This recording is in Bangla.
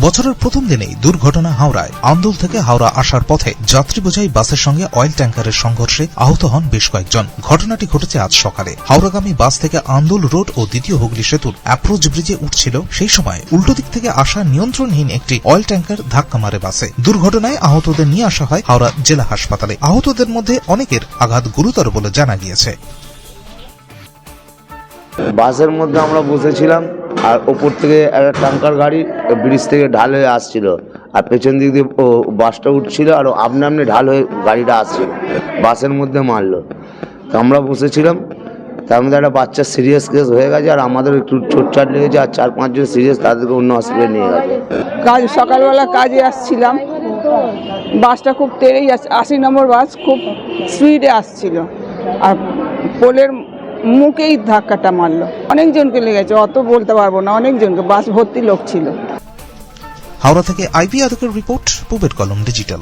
বছরের প্রথম দিনেই দুর্ঘটনা হাওড়ায়। আন্দোল থেকে হাওড়া আসার পথে যাত্রী বোঝাই বাসের সঙ্গে অয়েল ট্যাঙ্কারের সংঘর্ষে আহত হন বেশ কয়েকজন। ঘটনাটি ঘটেছে আজ সকালে। হাওড়াগামী বাস থেকে আন্দোল রোড ও দ্বিতীয় হুগলি সেতুর অ্যাপ্রোচ ব্রিজে উঠছিল। সেই সময় উল্টো দিক থেকে আসা নিয়ন্ত্রণহীন একটি অয়েল ট্যাঙ্কার ধাক্কা মারে বাসে। দুর্ঘটনায় আহতদের নিয়ে আসা হয় হাওড়া জেলা হাসপাতালে। আহতদের মধ্যে অনেকের আঘাত গুরুতর বলে জানা গিয়েছে। বাসের মধ্যে আমরা বসেছিলাম। আর ওপর থেকে একটা ট্যাঙ্কার গাড়ি ব্রিজ থেকে ঢাল হয়ে আসছিল। আর পেছন দিক দিয়ে ও বাসটা উঠছিল আর আপনি আপনি ঢাল হয়ে গাড়িটা আসছিল। বাসের মধ্যে মারলো। তো আমরা বসেছিলাম। তার মধ্যে একটা বাচ্চার সিরিয়াস কেস হয়ে গেছে আর আমাদের একটু চোটচাট লেগেছে আর চার পাঁচজন সিরিয়াস তাদেরকে অন্য হসপিটালে নিয়ে গেছে। কাজ সকালবেলা কাজে আসছিলাম। বাসটা খুব তেড়েই আস আশি নম্বর বাস খুব স্পিডে আসছিল। আর পোলের মুখেই ধাক্কাটা মারলো। অনেকজনকে লেগেছে অত বলতে পারব না, অনেকজনকে, বাস ভর্তি লোক ছিল। হাওড়া থেকে আইপি আদকের রিপোর্ট, পুবের কলম ডিজিটাল।